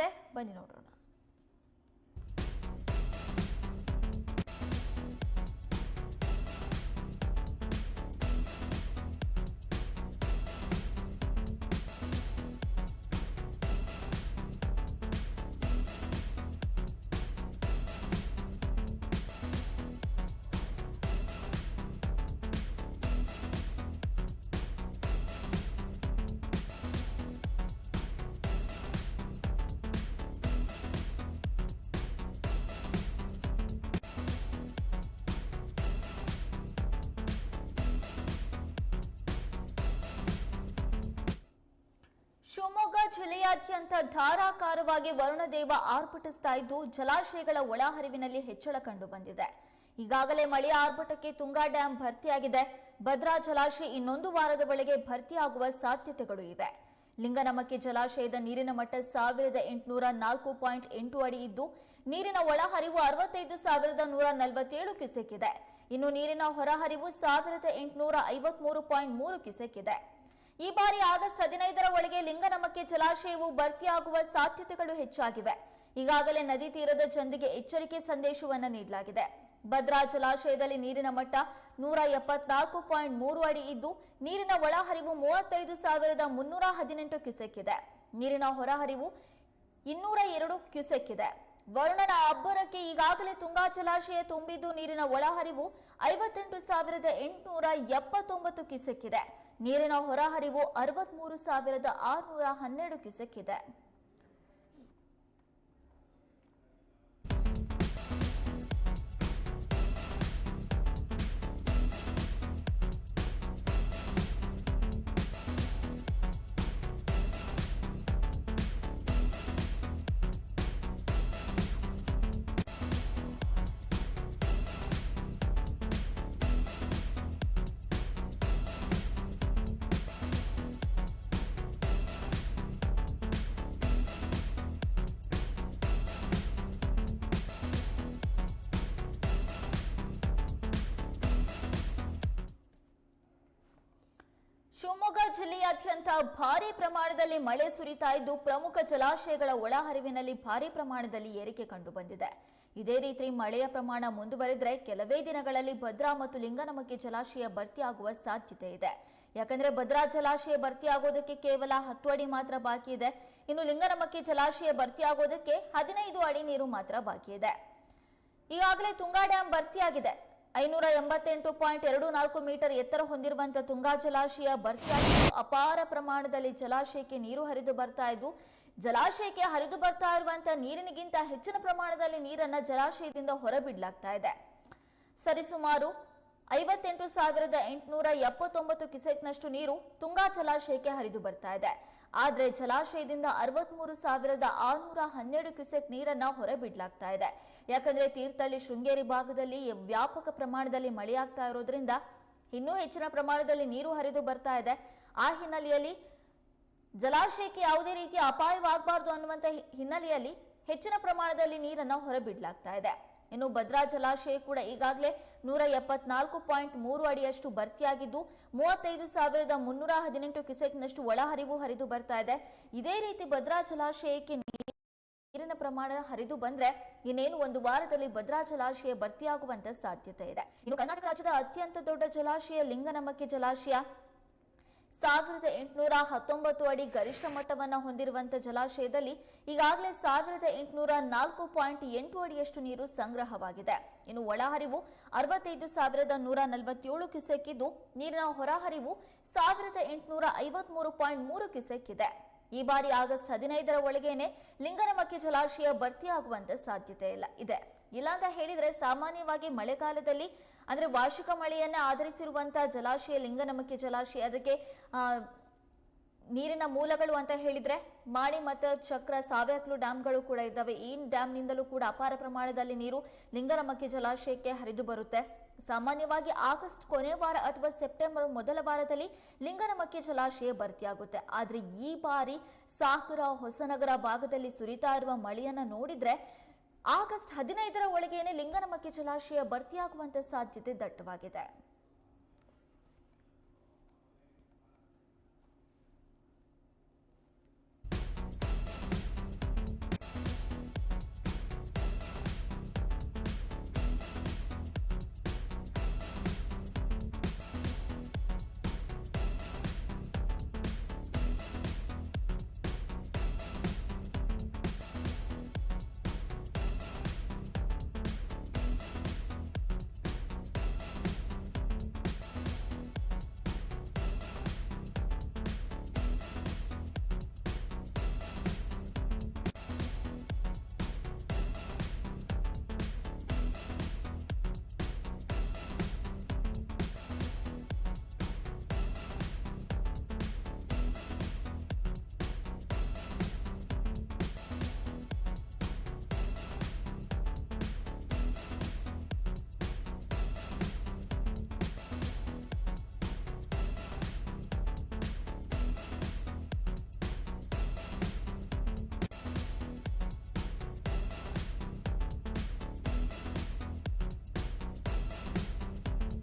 ಏನಾಗಿದೆ ಬನ್ನಿ ನೋಡೋಣ ಜಿಲ್ಲೆಯಾದ್ಯಂತ ಧಾರಾಕಾರವಾಗಿ ವರುಣದೇವ ಆರ್ಭಟಿಸ್ತಾ ಇದ್ದು ಜಲಾಶಯಗಳ ಒಳಹರಿವಿನಲ್ಲಿ ಹೆಚ್ಚಳ ಕಂಡು ಬಂದಿದೆ. ಈಗಾಗಲೇ ಮಳೆ ಆರ್ಭಟಕ್ಕೆ ತುಂಗಾ ಡ್ಯಾಂ ಭರ್ತಿಯಾಗಿದೆ. ಭದ್ರಾ ಜಲಾಶಯ ಇನ್ನೊಂದು ವಾರದ ಒಳಗೆ ಭರ್ತಿಯಾಗುವ ಸಾಧ್ಯತೆಗಳು ಇವೆ. ಲಿಂಗನಮಕ್ಕಿ ಜಲಾಶಯದ ನೀರಿನ ಮಟ್ಟ ಸಾವಿರದ ಎಂಟುನೂರ ನಾಲ್ಕು ಪಾಯಿಂಟ್ ಎಂಟು ಅಡಿ ಇದ್ದು, ನೀರಿನ ಒಳಹರಿವು ಅರವತ್ತೈದು ಸಾವಿರದ ನೂರ ನಲವತ್ತೇಳು ಕ್ಯೂಸೆಕ್ ಇದೆ. ಇನ್ನು ನೀರಿನ ಹೊರಹರಿವು ಸಾವಿರದ ಎಂಟುನೂರ ಐವತ್ಮೂರು ಪಾಯಿಂಟ್ ಮೂರು ಕ್ಯೂಸೆಕ್ ಇದೆ. ಈ ಬಾರಿ ಆಗಸ್ಟ್ ಹದಿನೈದರ ಒಳಗೆ ಲಿಂಗನಮಕ್ಕೆ ಜಲಾಶಯವು ಭರ್ತಿಯಾಗುವ ಸಾಧ್ಯತೆಗಳು ಹೆಚ್ಚಾಗಿವೆ. ಈಗಾಗಲೇ ನದಿ ತೀರದ ಜನರಿಗೆ ಎಚ್ಚರಿಕೆ ಸಂದೇಶವನ್ನು ನೀಡಲಾಗಿದೆ. ಭದ್ರಾ ಜಲಾಶಯದಲ್ಲಿ ನೀರಿನ ಮಟ್ಟ ನೂರ ಎಪ್ಪತ್ನಾಲ್ಕು ಪಾಯಿಂಟ್ ಮೂರು ಅಡಿ ಇದ್ದು, ನೀರಿನ ಒಳಹರಿವು ಮೂವತ್ತೈದು ಸಾವಿರದ ಮುನ್ನೂರ ಹದಿನೆಂಟು ಕ್ಯೂಸೆಕ್ ಇದೆ ನೀರಿನ ಹೊರಹರಿವು ಇನ್ನೂರ ಎರಡು ಕ್ಯೂಸೆಕ್ ಇದೆ ವರುಣನ ಅಬ್ಬರಕ್ಕೆ ಈಗಾಗಲೇ ತುಂಗಾ ಜಲಾಶಯ ತುಂಬಿದ್ದು, ನೀರಿನ ಒಳಹರಿವು ಐವತ್ತೆಂಟು ಸಾವಿರದ ಎಂಟುನೂರ ಎಪ್ಪತ್ತೊಂಬತ್ತು ಕ್ಯೂಸೆಕ್ ಇದೆ ನೀರಿನ ಹೊರಹರಿವು ಅರವತ್ಮೂರು ಸಾವಿರದ ಆರುನೂರ ಹನ್ನೆರಡು ಕ್ಯೂಸೆಕ್ ಇದೆ. ಶಿವಮೊಗ್ಗ ಜಿಲ್ಲೆಯಾದ್ಯಂತ ಭಾರಿ ಪ್ರಮಾಣದಲ್ಲಿ ಮಳೆ ಸುರಿತಾ ಇದ್ದು ಪ್ರಮುಖ ಜಲಾಶಯಗಳ ಒಳಹರಿವಿನಲ್ಲಿ ಭಾರಿ ಪ್ರಮಾಣದಲ್ಲಿ ಏರಿಕೆ ಕಂಡು ಬಂದಿದೆ ಇದೇ ರೀತಿ ಮಳೆಯ ಪ್ರಮಾಣ ಮುಂದುವರೆದರೆ ಕೆಲವೇ ದಿನಗಳಲ್ಲಿ ಭದ್ರಾ ಮತ್ತು ಲಿಂಗನಮಕ್ಕಿ ಜಲಾಶಯ ಭರ್ತಿಯಾಗುವ ಸಾಧ್ಯತೆ ಇದೆ. ಯಾಕಂದ್ರೆ ಭದ್ರಾ ಜಲಾಶಯ ಭರ್ತಿಯಾಗೋದಕ್ಕೆ ಕೇವಲ ಹತ್ತು ಅಡಿ ಮಾತ್ರ ಬಾಕಿ ಇದೆ. ಇನ್ನು ಲಿಂಗನಮಕ್ಕಿ ಜಲಾಶಯ ಭರ್ತಿಯಾಗೋದಕ್ಕೆ ಹದಿನೈದು ಅಡಿ ನೀರು ಮಾತ್ರ ಬಾಕಿ ಇದೆ. ಈಗಾಗಲೇ ತುಂಗಾ ಡ್ಯಾಂ ಭರ್ತಿಯಾಗಿದೆ. ಐನೂರ ಎಂಬತ್ತೆಂಟು ಪಾಯಿಂಟ್ ಎರಡು ನಾಲ್ಕು ಮೀಟರ್ ಎತ್ತರ ಹೊಂದಿರುವಂತಹ ತುಂಗಾ ಜಲಾಶಯ ಭರ್ತಿಯಾಗಿದ್ದು ಅಪಾರ ಪ್ರಮಾಣದಲ್ಲಿ ಜಲಾಶಯಕ್ಕೆ ನೀರು ಹರಿದು ಬರ್ತಾ ಇದ್ದು, ಜಲಾಶಯಕ್ಕೆ ಹರಿದು ಬರ್ತಾ ಇರುವಂತಹ ನೀರಿನಿಗಿಂತ ಹೆಚ್ಚಿನ ಪ್ರಮಾಣದಲ್ಲಿ ನೀರನ್ನ ಜಲಾಶಯದಿಂದ ಹೊರಬಿಡಲಾಗ್ತಾ ಇದೆ. ಸರಿಸುಮಾರು ಐವತ್ತೆಂಟು ಸಾವಿರದ ಎಂಟುನೂರ ಎಪ್ಪತ್ತೊಂಬತ್ತು ಕಿಸೆಕ್ನಷ್ಟು ನೀರು ತುಂಗಾ ಜಲಾಶಯಕ್ಕೆ ಹರಿದು ಬರ್ತಾ ಇದೆ. ಆದ್ರೆ ಜಲಾಶಯದಿಂದ ಅರವತ್ಮೂರು ಸಾವಿರದ ಆರುನೂರ ಹನ್ನೆರಡು ಕ್ಯೂಸೆಕ್ ನೀರನ್ನು ಹೊರಬಿಡಲಾಗ್ತಾ ಇದೆ. ಯಾಕಂದ್ರೆ ತೀರ್ಥಹಳ್ಳಿ ಶೃಂಗೇರಿ ಭಾಗದಲ್ಲಿ ವ್ಯಾಪಕ ಪ್ರಮಾಣದಲ್ಲಿ ಮಳೆಯಾಗ್ತಾ ಇರೋದ್ರಿಂದ ಇನ್ನೂ ಹೆಚ್ಚಿನ ಪ್ರಮಾಣದಲ್ಲಿ ನೀರು ಹರಿದು ಬರ್ತಾ ಇದೆ. ಆ ಹಿನ್ನೆಲೆಯಲ್ಲಿ ಜಲಾಶಯಕ್ಕೆ ಯಾವುದೇ ರೀತಿಯ ಅಪಾಯವಾಗಬಾರ್ದು ಅನ್ನುವಂತ ಹಿನ್ನೆಲೆಯಲ್ಲಿ ಹೆಚ್ಚಿನ ಪ್ರಮಾಣದಲ್ಲಿ ನೀರನ್ನು ಹೊರಬಿಡಲಾಗ್ತಾ ಇದೆ. ಇನ್ನು ಭದ್ರಾ ಜಲಾಶಯ ಕೂಡ ಈಗಾಗಲೇ ನೂರ ಎಪ್ಪತ್ನಾಲ್ಕು ಪಾಯಿಂಟ್ ಮೂರು ಅಡಿಯಷ್ಟು ಭರ್ತಿಯಾಗಿದ್ದು ಮೂವತ್ತೈದು ಸಾವಿರದ ಮುನ್ನೂರ ಹದಿನೆಂಟು ಕ್ಯುಸೆಕ್ನಷ್ಟು ಒಳಹರಿವು ಹರಿದು ಬರ್ತಾ ಇದೆ. ಇದೇ ರೀತಿ ಭದ್ರಾ ಜಲಾಶಯಕ್ಕೆ ನೀರಿನ ಪ್ರಮಾಣ ಹರಿದು ಬಂದ್ರೆ ಇನ್ನೇನು ಒಂದು ವಾರದಲ್ಲಿ ಭದ್ರಾ ಜಲಾಶಯ ಭರ್ತಿಯಾಗುವಂತ ಸಾಧ್ಯತೆ ಇದೆ. ಇನ್ನು ಕರ್ನಾಟಕ ರಾಜ್ಯದ ಅತ್ಯಂತ ದೊಡ್ಡ ಜಲಾಶಯ ಲಿಂಗನಮಕ್ಕೆ ಜಲಾಶಯ. ಸಾವಿರದ ಎಂಟುನೂರ ಹತ್ತೊಂಬತ್ತು ಅಡಿ ಗರಿಷ್ಠ ಮಟ್ಟವನ್ನು ಹೊಂದಿರುವಂತಹ ಜಲಾಶಯದಲ್ಲಿ ಈಗಾಗಲೇ ಸಾವಿರದ ಎಂಟುನೂರ ನಾಲ್ಕು ಪಾಯಿಂಟ್ ಎಂಟು ಅಡಿಯಷ್ಟು ನೀರು ಸಂಗ್ರಹವಾಗಿದೆ. ಇನ್ನು ಒಳಹರಿವು ಅರವತ್ತೈದು ಸಾವಿರದ ನೂರ ನಲವತ್ತೇಳು ಕ್ಯೂಸೆಕ್ ಇದ್ದು ನೀರಿನ ಹೊರಹರಿವು ಸಾವಿರದ ಎಂಟುನೂರ ಐವತ್ಮೂರು ಪಾಯಿಂಟ್ ಮೂರು ಕ್ಯೂಸೆಕ್ ಇದೆ ಈ ಬಾರಿ ಆಗಸ್ಟ್ ಹದಿನೈದರ ಒಳಗೇನೆ ಲಿಂಗನಮಕ್ಕಿ ಜಲಾಶಯ ಭರ್ತಿಯಾಗುವಂತೆ ಸಾಧ್ಯತೆ ಇಲ್ಲ ಇದೆ. ಇಲ್ಲ ಅಂತ ಹೇಳಿದ್ರೆ ಸಾಮಾನ್ಯವಾಗಿ ಮಳೆಗಾಲದಲ್ಲಿ, ಅಂದ್ರೆ ವಾರ್ಷಿಕ ಮಳೆಯನ್ನ ಆಧರಿಸಿರುವಂತಹ ಜಲಾಶಯ, ಲಿಂಗನಮಕ್ಕಿ ಜಲಾಶಯ, ಅದಕ್ಕೆ ನೀರಿನ ಮೂಲಗಳು ಅಂತ ಹೇಳಿದ್ರೆ ಮಾಣಿ ಮತ್ತು ಚಕ್ರ ಸಾವ್ಯಾಕ್ಲು ಡ್ಯಾಮ್ಗಳು ಕೂಡ ಇದ್ದಾವೆ. ಈ ಡ್ಯಾಮ್ನಿಂದಲೂ ಕೂಡ ಅಪಾರ ಪ್ರಮಾಣದಲ್ಲಿ ನೀರು ಲಿಂಗನಮಕ್ಕಿ ಜಲಾಶಯಕ್ಕೆ ಹರಿದು ಬರುತ್ತೆ. ಸಾಮಾನ್ಯವಾಗಿ ಆಗಸ್ಟ್ ಕೊನೆ ವಾರ ಅಥವಾ ಸೆಪ್ಟೆಂಬರ್ ಮೊದಲ ವಾರದಲ್ಲಿ ಲಿಂಗನಮಕ್ಕಿ ಜಲಾಶಯ ಭರ್ತಿಯಾಗುತ್ತೆ. ಆದ್ರೆ ಈ ಬಾರಿ ಸಾಕುರ ಹೊಸನಗರ ಭಾಗದಲ್ಲಿ ಸುರಿತಾ ಇರುವ ಮಳೆಯನ್ನ ನೋಡಿದ್ರೆ ಆಗಸ್ಟ್ ಹದಿನೈದರ ಒಳಗೇನೆ ಲಿಂಗನಮಕ್ಕಿ ಜಲಾಶಯ ಭರ್ತಿಯಾಗುವಂತ ಸಾಧ್ಯತೆ ದಟ್ಟವಾಗಿದೆ.